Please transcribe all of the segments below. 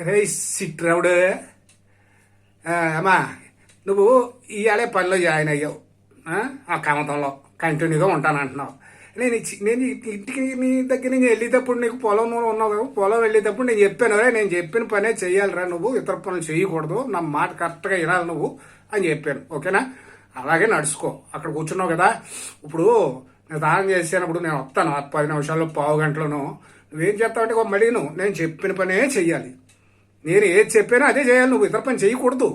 రే సిట్రావుడు అమ్మా నువ్వు ఇవాళే పనిలో జాయిన్ అయ్యావు. ఆ, కమతంలో కంటిన్యూగా ఉంటానంటున్నావు. నేను నేను ఇంటికి నీ దగ్గర నుంచి వెళ్ళేటప్పుడు నీకు పొలం ఉన్నావు కదా, పొలం వెళ్ళేటప్పుడు నేను చెప్పాను రే నేను చెప్పిన పనే చెయ్యాలిరా నువ్వు ఇతర పనులు చేయకూడదు నా మాట కరెక్ట్గా వినాలి నువ్వు అని చెప్పాను. ఓకేనా? అలాగే నడుచుకో. అక్కడ కూర్చున్నావు కదా. ఇప్పుడు నేను దానం చేసేటప్పుడు నేను వస్తాను పది నిమిషాల్లో పావు గంటలను. నువ్వేం చేస్తావంటే అంటే మళ్ళీ నువ్వు నేను చెప్పిన పనే చెయ్యాలి. నేను ఏది చెప్పానో అదే చేయాలి నువ్వు ఇతర పని చేయకూడదు.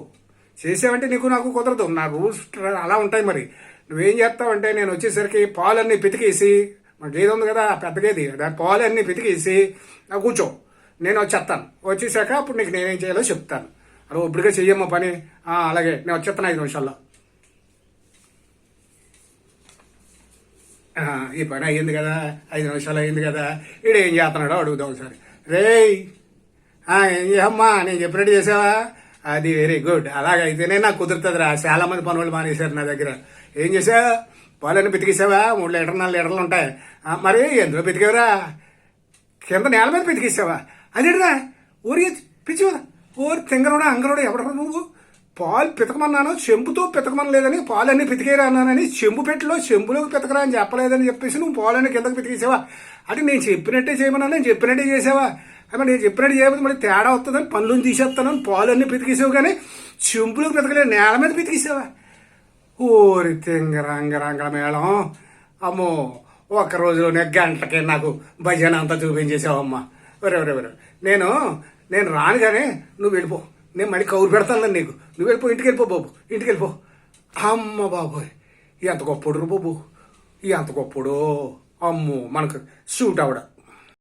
చేసావంటే నీకు నాకు కుదరదు. నా రూల్స్ అలా ఉంటాయి మరి. నువ్వేం చేస్తావంటే నేను వచ్చేసరికి పాలన్నీ పితికేసి మన గేదె ఉంది కదా పెద్ద గేది దాని పాలన్నీ పితికేసి నాకు కూర్చో. నేను వచ్చేస్తాను. వచ్చేసాక అప్పుడు నీకు నేనేం చేయాలో చెప్తాను. అరే ఇప్పటికే చెయ్యమ్మా పని. అలాగే నేను వచ్చేస్తాను ఐదు నిమిషాల్లో. ఈ పని అయ్యింది కదా ఐదు నిమిషాలు అయ్యింది కదా. ఈడు ఏం చేస్తున్నాడో అడుగుదాం ఒకసారి. రేయ్! ఏం చేయమ్మా నేను చెప్పినట్టు చేసావా? అది వెరీ గుడ్ అలాగైతేనే నాకు కుదురుతుందిరా. చాలా మంది పనులు మానేశారు నా దగ్గర. ఏం చేసావు? పాలన్నీ పితికేసావా? మూడు లీటర్లు నాలుగు లీటర్లు ఉంటాయి. మరి ఎందులో పితికేవరా? కింద నేల మీద పితికేసావా? అదేంటిరా? ఊరికి పిచ్చివా ఊరు తింగరుడా అంగరుడా ఎవడరా నువ్వు? పాలు పితకమన్నాను చెంపుతో పితకమనలేదని పాలన్నీ పితికేరా అన్నానని చెంబు పెట్టిలో చెంపులోకి పితకరా అని చెప్పలేదని చెప్పేసి నువ్వు పాలన్నీ కిందకి పితికేసావా? అంటే నేను చెప్పినట్టే చేయమన్నా నేను చెప్పినట్టే చేసావా? అమ్మ నేను చెప్పినట్టు చేయకపోతే మళ్ళీ తేడా వస్తుందని పనులను తీసేస్తానని పాలన్నీ పితికేసావు కానీ చెంపులకు పితకలేదు నేల మీద పితికేసావా? ఓరి తింగరంగరంగ మేళం. అమ్మో ఒక్క రోజులోనే గంటకే నాకు భజన అంతా చూపించేసావమ్మా. ఒరే ఒరే ఒరే నేను నేను రాను కానీ నువ్వు వెళ్ళిపో. నేను మళ్ళీ కౌరు పెడతాను నీకు. నువ్వు వెళ్ళిపో ఇంటికి వెళ్ళిపో బాబు ఇంటికి వెళ్ళిపో. అమ్మ బాబోయ్ ఎంత గొప్పడు బాబు ఎంత గొప్పడు. అమ్మో మనకు సూట్ అవడం